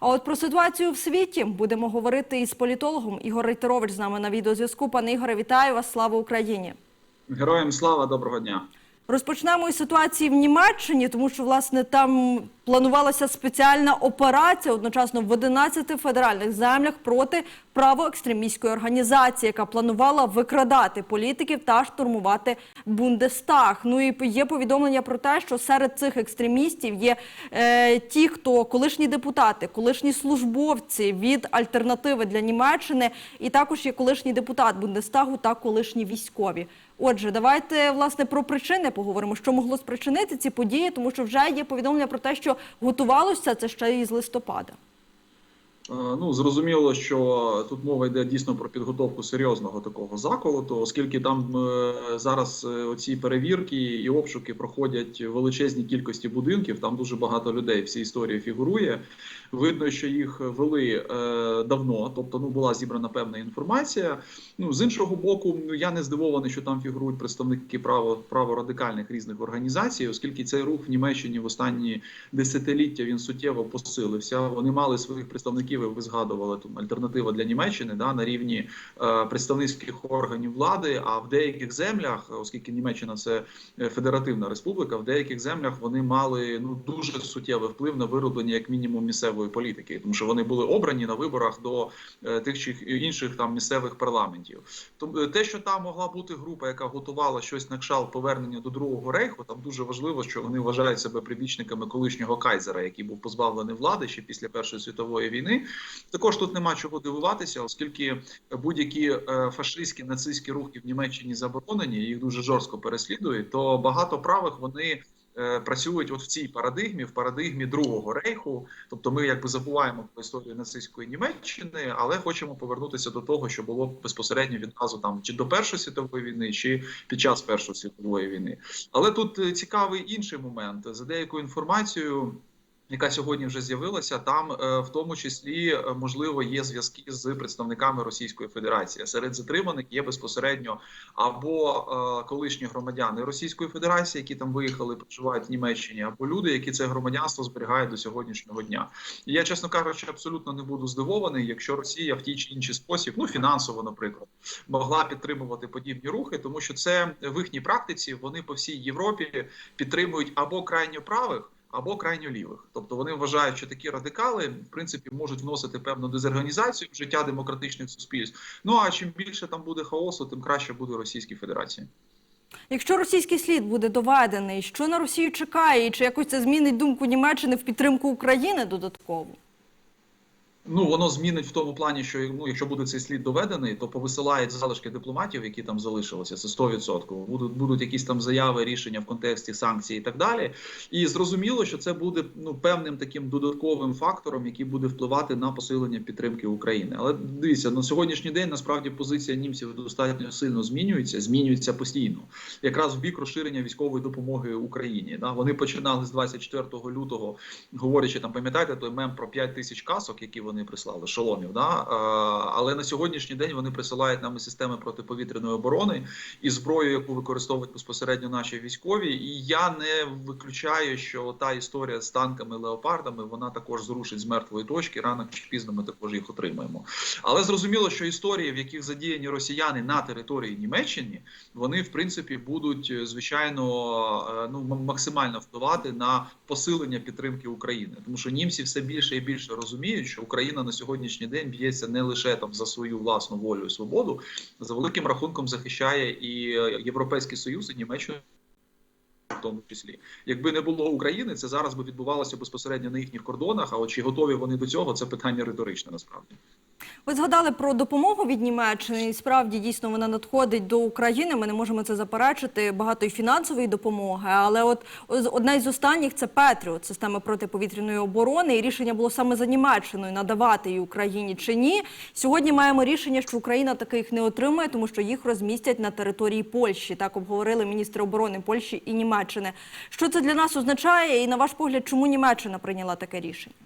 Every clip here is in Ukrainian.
А от про ситуацію в світі будемо говорити із політологом Ігор Рейтерович з нами на відеозв'язку. Пане Ігоре, вітаю вас! Слава Україні! Героям слава, доброго дня. Розпочнемо із ситуації в Німеччині, тому що власне там планувалася спеціальна операція одночасно в 11 федеральних землях проти правоекстремістської організації, яка планувала викрадати політиків та штурмувати Бундестаг. Ну і є повідомлення про те, що серед цих екстремістів є е, ті, хто колишні депутати, колишні службовці від альтернативи для Німеччини, і також є колишній депутат Бундестагу та колишні військові. Отже, давайте власне про причини поговоримо, що могло спричинити ці події, тому що вже є повідомлення про те, що готувалося це ще із листопада. Е, Ну зрозуміло, що тут мова йде дійсно про підготовку серйозного такого заколоту, оскільки там е, зараз е, оці перевірки і обшуки проходять величезні кількості будинків. Там дуже багато людей в цій історії фігурує. Видно, що їх вели е, давно, тобто ну була зібрана певна інформація. Ну з іншого боку, ну я не здивований, що там фігурують представники право праворадикальних різних організацій, оскільки цей рух в Німеччині в останні десятиліття він суттєво посилився. Вони мали своїх представників. і Ви згадували тут альтернатива для Німеччини да на рівні е, представницьких органів влади. А в деяких землях, оскільки Німеччина це е, федеративна республіка, в деяких землях вони мали ну дуже суттєвий вплив на вироблення як мінімум місцевої політики, тому що вони були обрані на виборах до е, тих чи інших там місцевих парламентів. Тобто те, що там могла бути група, яка готувала щось на кшалт повернення до другого рейху, там дуже важливо, що вони вважають себе прибічниками колишнього кайзера, який був позбавлений влади ще після першої світової війни. Також тут нема чого дивуватися, оскільки будь-які е, фашистські нацистські рухи в Німеччині заборонені, їх дуже жорстко переслідують. То багато правих вони. Е, Працюють от в цій парадигмі, в парадигмі другого рейху, тобто ми якби забуваємо про історію нацистської Німеччини, але хочемо повернутися до того, що було безпосередньо відразу там чи до Першої світової війни, чи під час Першої світової війни. Але тут е, цікавий інший момент за деякою інформацією. Яка сьогодні вже з'явилася, там е, в тому числі е, можливо є зв'язки з представниками Російської Федерації. Серед затриманих є безпосередньо або е, колишні громадяни Російської Федерації, які там виїхали, проживають в Німеччині, або люди, які це громадянство зберігають до сьогоднішнього дня. І я, чесно кажучи, абсолютно не буду здивований, якщо Росія в тій чи інший спосіб, ну фінансово, наприклад, могла підтримувати подібні рухи, тому що це в їхній практиці вони по всій Європі підтримують або крайньо правих або крайньо лівих. Тобто вони вважають, що такі радикали в принципі можуть вносити певну дезорганізацію в життя демократичних суспільств. Ну а чим більше там буде хаосу, тим краще буде Російській Федерації. Якщо російський слід буде доведений, що на Росію чекає, і чи якось це змінить думку Німеччини в підтримку України додатково? Ну воно змінить в тому плані, що ну, якщо буде цей слід доведений, то повисилають залишки дипломатів, які там залишилися. Це 100%. Будуть будуть якісь там заяви, рішення в контексті санкцій і так далі. І зрозуміло, що це буде ну певним таким додатковим фактором, який буде впливати на посилення підтримки України. Але дивіться, на сьогоднішній день насправді позиція німців достатньо сильно змінюється, змінюється постійно, якраз в бік розширення військової допомоги Україні. Да, вони починали з 24 лютого, говорячи там, пам'ятаєте той мем про 5 тисяч касок, які вони прислали шоломів. Да? Е, але на сьогоднішній день вони присилають нам системи протиповітряної оборони і зброю, яку використовують безпосередньо наші військові. І я не виключаю, що та історія з танками леопардами вона також зрушить з мертвої точки. Рано чи пізно ми також їх отримаємо. Але зрозуміло, що історії, в яких задіяні росіяни на території Німеччини, вони в принципі будуть звичайно е, ну максимально впливати на посилення підтримки України, тому що німці все більше і більше розуміють, що Україна на сьогоднішній день б'ється не лише там за свою власну волю і свободу, за великим рахунком захищає і е, Європейський Союз, і Німеччину. В тому числі, якби не було України, це зараз би відбувалося безпосередньо на їхніх кордонах. А от чи готові вони до цього? Це питання риторичне насправді. Ви згадали про допомогу від Німеччини. І справді дійсно вона надходить до України. Ми не можемо це заперечити. Багато і фінансової допомоги. Але от одна із останніх це Петріот, система протиповітряної оборони. І рішення було саме за Німеччиною надавати її Україні чи ні. Сьогодні маємо рішення, що Україна таких не отримає, тому що їх розмістять на території Польщі. Так обговорили міністри оборони Польщі і Німеччини. Що це для нас означає? І на ваш погляд, чому Німеччина прийняла таке рішення?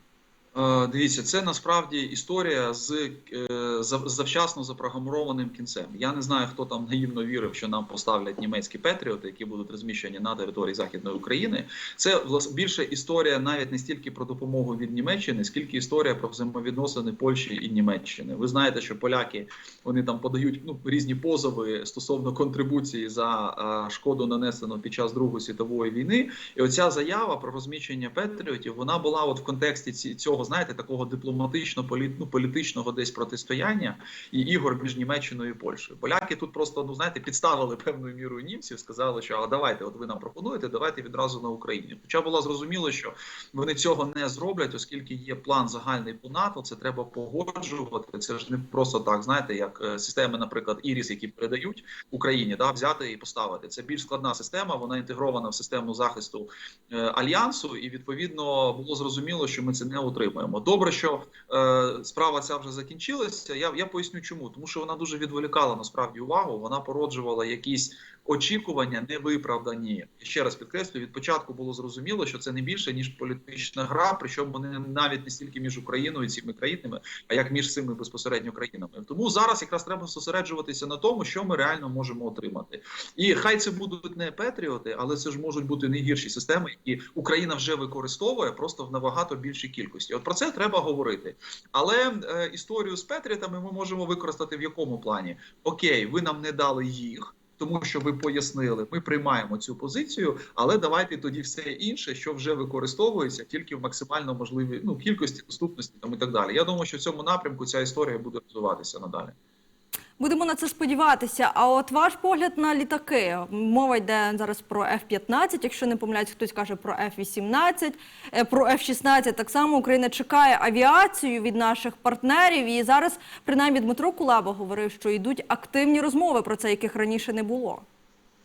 Е, Дивіться, це насправді історія з е, зав- завчасно запрограмованим кінцем. Я не знаю, хто там наївно вірив, що нам поставлять німецькі петріоти, які будуть розміщені на території Західної України. Це більше історія навіть не стільки про допомогу від Німеччини, скільки історія про взаємовідносини Польщі і Німеччини. Ви знаєте, що поляки вони там подають ну різні позови стосовно контрибуції за е, шкоду нанесену під час Другої світової війни. І оця заява про розміщення патріотів, вона була от в контексті ці- цього, знаєте, такого дипломатично ну, політичного десь протистояння і ігор між Німеччиною і Польщею. Поляки тут просто ну знаєте підставили певною мірою німців, сказали, що а давайте, от ви нам пропонуєте, давайте відразу на Україні. Хоча було зрозуміло, що вони цього не зроблять, оскільки є план загальний по НАТО. Це треба погоджувати. Це ж не просто так, знаєте, як е, системи, наприклад, Іріс, які передають Україні, да, взяти і поставити. Це більш складна система. Вона інтегрована в систему захисту е, альянсу, і відповідно було зрозуміло, що ми це не отримаємо. Добре, що е, справа ця вже закінчилася. Я, я поясню, чому тому, що вона дуже відволікала насправді увагу. Вона породжувала якісь очікування невиправдані. І ще раз підкреслю, від початку було зрозуміло, що це не більше ніж політична гра, причому не навіть не стільки між Україною і цими країнами, а як між цими безпосередньо країнами. Тому зараз якраз треба зосереджуватися на тому, що ми реально можемо отримати. І хай це будуть не патріоти, але це ж можуть бути не гірші системи, які Україна вже використовує просто в набагато більшій кількості. От про це треба говорити. Але е, історію з патріотами ми можемо використати в якому плані? Окей, ви нам не дали їх. Тому що ви пояснили, ми приймаємо цю позицію, але давайте тоді все інше, що вже використовується, тільки в максимально можливій ну кількості доступності там і так далі. Я думаю, що в цьому напрямку ця історія буде розвиватися надалі. Будемо на це сподіватися. А от ваш погляд на літаки. Мова йде зараз про F-15, якщо не помиляюсь, хтось каже про F-18, е, про F-16. Так само Україна чекає авіацію від наших партнерів. І зараз, принаймні, Дмитро Кулаба говорив, що йдуть активні розмови про це, яких раніше не було.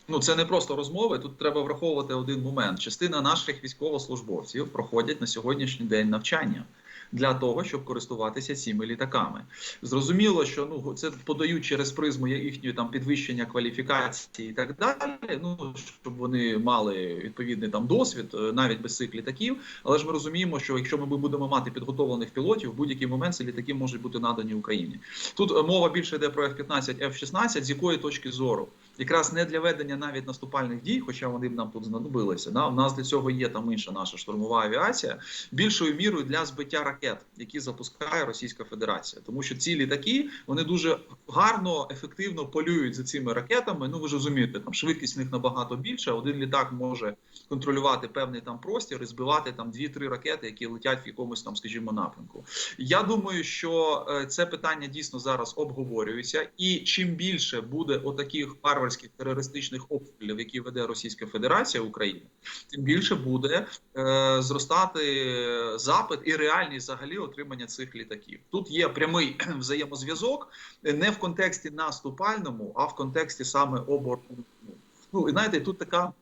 Ну це не просто розмови. Тут треба враховувати один момент. Частина наших військовослужбовців проходять на сьогоднішній день навчання. Для того щоб користуватися цими літаками, зрозуміло, що ну це подають через призму їхньої там підвищення кваліфікації і так далі. Ну щоб вони мали відповідний там досвід е, навіть без цих літаків. Але ж ми розуміємо, що якщо ми будемо мати підготовлених пілотів, в будь-який момент ці літаки можуть бути надані Україні. Тут е, мова більше йде про F-15, F-16, з якої точки зору якраз не для ведення навіть наступальних дій, хоча вони б нам тут знадобилися. Да? У нас для цього є там інша наша штурмова авіація, більшою мірою для збиття ракет, які запускає Російська Федерація, тому що ці літаки вони дуже гарно, ефективно полюють за цими ракетами. Ну ви ж розумієте, там швидкість в них набагато більше. Один літак може контролювати певний там простір і збивати там 2-3 ракети, які летять в якомусь там, скажімо, напрямку. Я думаю, що е, це питання дійсно зараз обговорюється, і чим більше буде отаких варварських терористичних обстрілів, які веде Російська Федерація України, тим більше буде е, зростати запит і реальність взагалі отримання цих літаків. Тут є прямий взаємозв'язок е, не в контексті наступальному, а в контексті саме оборонному. Ну і знаєте, тут така.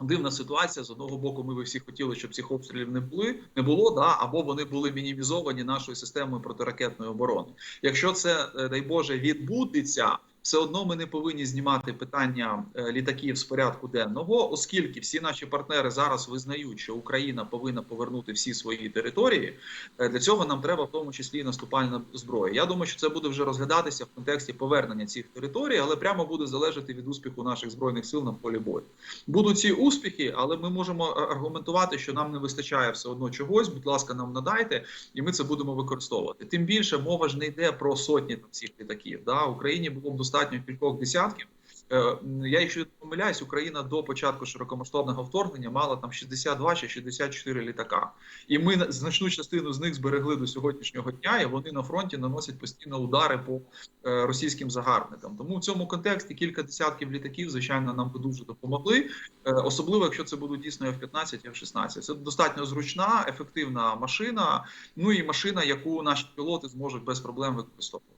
Дивна ситуація з одного боку. Ми би всі хотіли, щоб цих обстрілів не були, не було, да або вони були мінімізовані нашою системою протиракетної оборони. Якщо це е, дай Боже відбудеться, все одно ми не повинні знімати питання е, літаків з порядку денного, оскільки всі наші партнери зараз визнають, що Україна повинна повернути всі свої території. Е, Для цього нам треба в тому числі і наступальна зброя. Я думаю, що це буде вже розглядатися в контексті повернення цих територій, але прямо буде залежати від успіху наших збройних сил на полі бою. Будуть ці успіхи, але ми можемо е, аргументувати, що нам не вистачає все одно чогось. Будь ласка, нам надайте, і ми це будемо використовувати. Тим більше мова ж не йде про сотні там цих літаків. Да, Україні було б кількох десятків. Е, Я, якщо не помиляюсь, Україна до початку широкомасштабного вторгнення мала там 62 чи 64 літака, і ми на- значну частину з них зберегли до сьогоднішнього дня, і вони на фронті наносять постійно удари по е, російським загарбникам. Тому в цьому контексті кілька десятків літаків, звичайно, нам би дуже допомогли, Е, особливо якщо це будуть дійсно F-15, F-16. Це достатньо зручна, ефективна машина. Ну і машина, яку наші пілоти зможуть без проблем використовувати.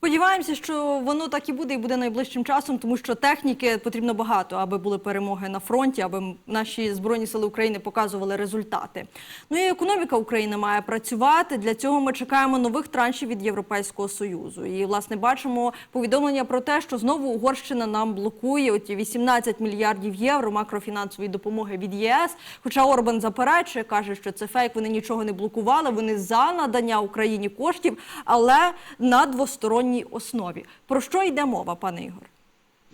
Сподіваємося, що воно так і буде, і буде найближчим часом, тому що техніки потрібно багато, аби були перемоги на фронті, аби наші збройні сили України показували результати. Ну і економіка України має працювати. Для цього ми чекаємо нових траншів від Європейського союзу. І власне бачимо повідомлення про те, що знову Угорщина нам блокує оті 18 мільярдів євро макрофінансової допомоги від ЄС. Хоча Орбан заперечує, каже, що це фейк. Вони нічого не блокували. Вони за надання Україні коштів, але на двосторонній основі. Про що йде мова, пане Ігор?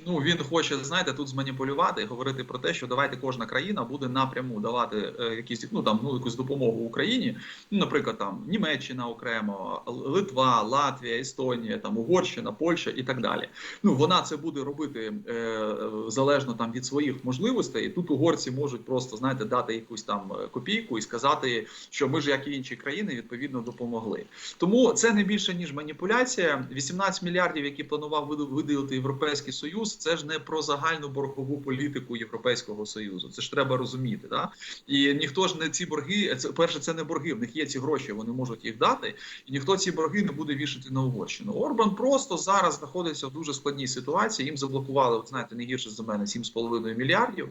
Ну він хоче, знаєте, тут зманіпулювати і говорити про те, що давайте кожна країна буде напряму давати е, якісь ну там ну якусь допомогу Україні. Ну, наприклад, там Німеччина окремо, Литва, Латвія, Естонія, там Угорщина, Польща і так далі. Ну вона це буде робити е, залежно там від своїх можливостей. І тут угорці можуть просто знаєте дати якусь там е, копійку і сказати, що ми ж як і інші країни відповідно допомогли. Тому це не більше ніж маніпуляція. 18 мільярдів, які планував виділити Європейський Союз, це ж не про загальну боргову політику Європейського Союзу. Це ж треба розуміти. Да? І ніхто ж не ці борги, це перше, це не борги. В них є ці гроші, вони можуть їх дати, і ніхто ці борги не буде вішати на Угорщину. Орбан просто зараз знаходиться в дуже складній ситуації. Їм заблокували, от знаєте, не гірше за мене 7,5 мільярдів.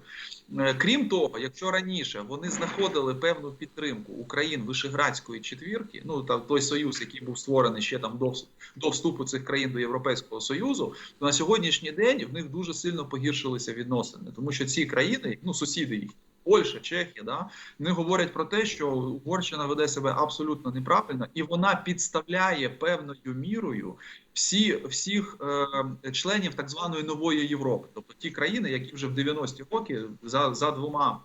Е, Крім того, якщо раніше вони знаходили певну підтримку Україн Вишеградської четвірки, ну та той союз, який був створений ще там до, до вступу цих країн до Європейського союзу, то на сьогоднішній день них дуже сильно погіршилися відносини, тому що ці країни, ну сусіди їх. Польща, Чехія, да, не говорять про те, що Угорщина веде себе абсолютно неправильно, і вона підставляє певною мірою всі, всіх е, членів так званої нової Європи, тобто ті країни, які вже в 90-ті роки за, за двома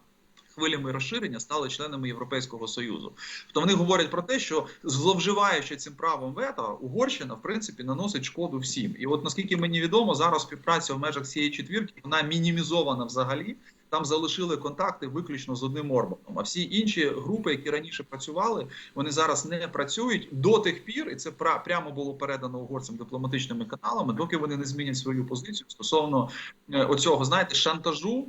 хвилями розширення стали членами Європейського союзу. Тобто вони говорять про те, що зловживаючи цим правом вето, Угорщина в принципі наносить шкоду всім. І от наскільки мені відомо, зараз співпраця в межах цієї четвірки вона мінімізована взагалі. Там залишили контакти виключно з одним Орбаном. А всі інші групи, які раніше працювали, вони зараз не працюють до тих пір, і це пра- прямо було передано угорцям дипломатичними каналами, доки вони не змінять свою позицію стосовно е, оцього, знаєте, шантажу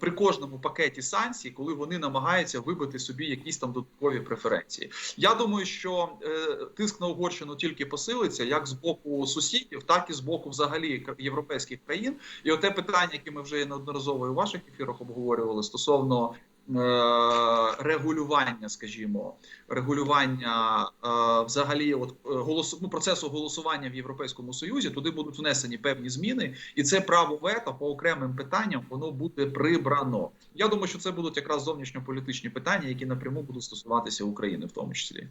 при кожному пакеті санкцій, коли вони намагаються вибити собі якісь там додаткові преференції. Я думаю, що е, тиск на Угорщину тільки посилиться, як з боку сусідів, так і з боку взагалі європейських країн. І оте питання, яке ми вже неодноразово і ваших ефірах обговорювали стосовно. Е, Регулювання, скажімо, регулювання е, взагалі, от е, голосу ну, процесу голосування в Європейському Союзі, туди будуть внесені певні зміни, і це право вето по окремим питанням воно буде прибрано. Я думаю, що це будуть якраз зовнішньополітичні питання, які напряму будуть стосуватися України, в тому числі.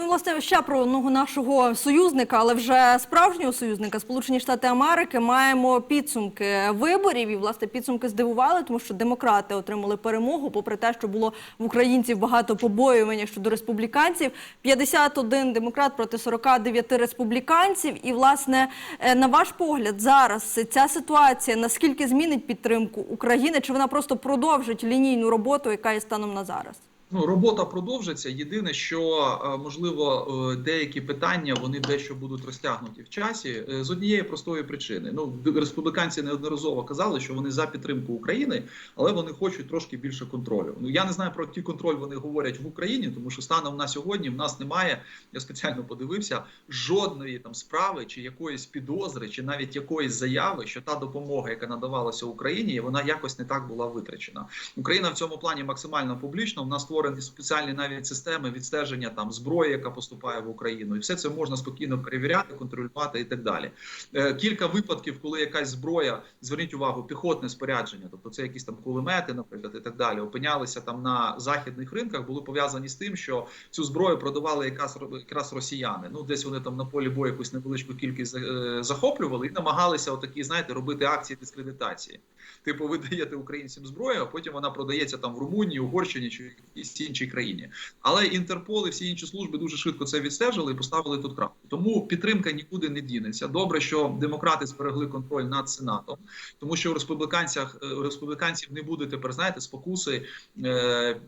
Ну, власне, ще про одного нашого союзника, але вже справжнього союзника, Сполучені Штати Америки, маємо підсумки виборів. І власне підсумки здивували, тому що демократи отримали перемогу, попри те, що було в українців багато побоювання щодо республіканців. 51 демократ проти 49 республіканців. І, власне, е, на ваш погляд, зараз ця ситуація наскільки змінить підтримку України? Чи вона просто продовжить лінійну роботу, яка є станом на зараз? Ну, робота продовжиться. Єдине, що е, можливо е, деякі питання вони дещо будуть розтягнуті в часі е, з однієї простої причини. Ну, республіканці неодноразово казали, що вони за підтримку України, але вони хочуть трошки більше контролю. Ну я не знаю про який контроль вони говорять в Україні, тому що станом на сьогодні в нас немає. Я спеціально подивився жодної там справи чи якоїсь підозри, чи навіть якоїсь заяви, що та допомога, яка надавалася Україні, вона якось не так була витрачена. Україна в цьому плані максимально публічна. У нас створені спеціальні навіть системи відстеження там зброї, яка поступає в Україну, і все це можна спокійно перевіряти, контролювати і так далі. Е, кілька випадків, коли якась зброя, зверніть увагу, піхотне спорядження, тобто це якісь там кулемети, наприклад, і так далі, опинялися там на західних ринках, були пов'язані з тим, що цю зброю продавали якраз якраз росіяни. Ну десь вони там на полі бою якусь невеличку кількість е, захоплювали і намагалися отакі, знаєте, робити акції дискредитації. Типу, ви даєте українцям зброю, а потім вона продається там в Румунії, Угорщині чи якійсь іншій країні. Але Інтерпол і всі інші служби дуже швидко це відстежили і поставили тут крапку. Тому підтримка нікуди не дінеться. Добре, що демократи зберегли контроль над сенатом, тому що у республіканцях е, республіканців не буде тепер, знаєте, спокуси е,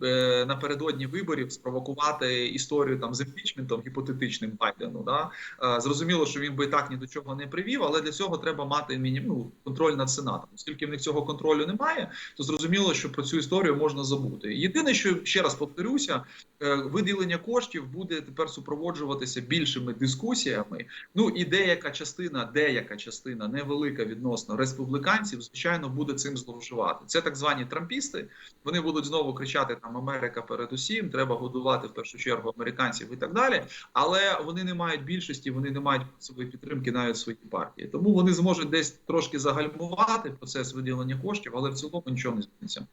е, напередодні виборів спровокувати історію там з імпічментом гіпотетичним Байдену. Да? Е, Зрозуміло, що він би і так ні до чого не привів, але для цього треба мати міні... ну, контроль над сенатом. Оскільки в них цього контролю немає, то зрозуміло, що про цю історію можна забути. Єдине, що ще раз повторюся, е, виділення коштів буде тепер супроводжуватися більшими дискусіями. Ну і деяка частина, деяка частина невелика відносно республіканців, звичайно, буде цим зловживати. Це так звані трампісти. Вони будуть знову кричати там Америка передусім, треба годувати в першу чергу американців і так далі. Але вони не мають більшості, вони не мають своєї підтримки навіть в своїй партії. Тому вони зможуть десь трошки загальмувати процес виділення коштів, але в цілому нічого не зміниться.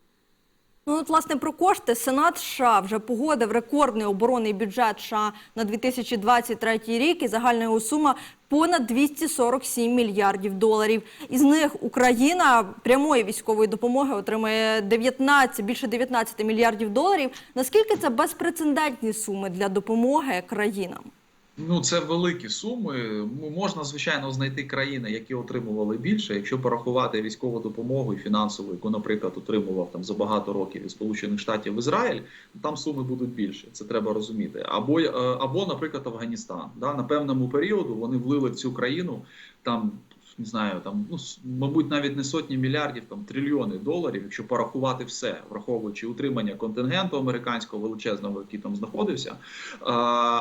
Ну, от, власне, про кошти Сенат США вже погодив рекордний оборонний бюджет США на 2023 рік і загальна його сума понад 247 мільярдів доларів. Із них Україна прямої військової допомоги отримає 19, більше 19 мільярдів доларів. Наскільки це безпрецедентні суми для допомоги країнам? Ну, це великі суми. Можна, звичайно, знайти країни, які отримували більше. Якщо порахувати військову допомогу і фінансову, яку, наприклад, отримував там за багато років із Сполучених Штатів Ізраїль, там суми будуть більше. Це треба розуміти. Або, е, або наприклад, Афганістан. Да? На певному періоду вони влили в цю країну там. Не знаю, там ну мабуть навіть не сотні мільярдів, там трильйони доларів, якщо порахувати все, враховуючи утримання контингенту американського величезного, який там знаходився. А,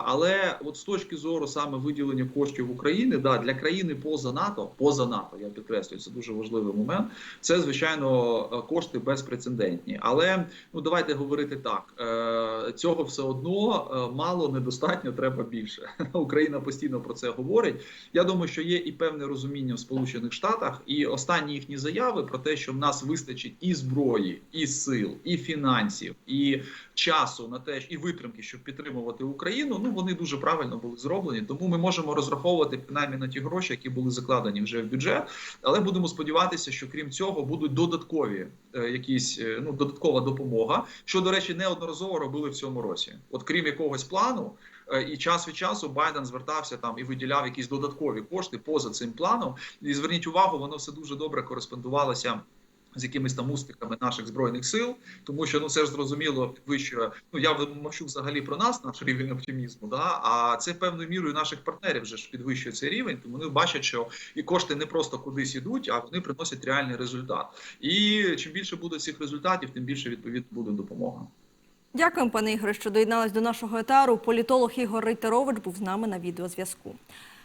але от з точки зору саме виділення коштів України, да, для країни поза НАТО, поза НАТО, я підкреслюю, це дуже важливий момент. Це звичайно е, кошти безпрецедентні. Але ну давайте говорити так: е, цього все одно е, мало, недостатньо, треба більше. Україна постійно про це говорить. Я думаю, що є і певне розуміння в Сполучених Штатах, і останні їхні заяви про те, що в нас вистачить і зброї, і сил, і фінансів, і часу на те, і витримки, щоб підтримувати Україну. Ну вони дуже правильно були зроблені. Тому ми можемо розраховувати принаймні на ті гроші, які були закладені вже в бюджет. Але будемо сподіватися, що крім цього будуть додаткові е, якісь е, ну додаткова допомога, що до речі неодноразово робили в цьому році. От крім якогось плану. Е, І час від часу Байден звертався там і виділяв якісь додаткові кошти поза цим планом. І зверніть увагу, воно все дуже добре кореспондувалося. З якимись там успіхами наших збройних сил, тому що ну це ж зрозуміло підвищує. Ну я мовчу взагалі про нас, наш рівень оптимізму. Да а це певною мірою наших партнерів вже ж підвищує цей рівень. Тому вони бачать, що і кошти не просто кудись ідуть, а вони приносять реальний результат. І чим більше буде цих результатів, тим більше відповідно буде допомога. Дякуємо, пане Ігоре, що доєдналась до нашого етару. Політолог Ігор Рейтерович був з нами на відеозв'язку.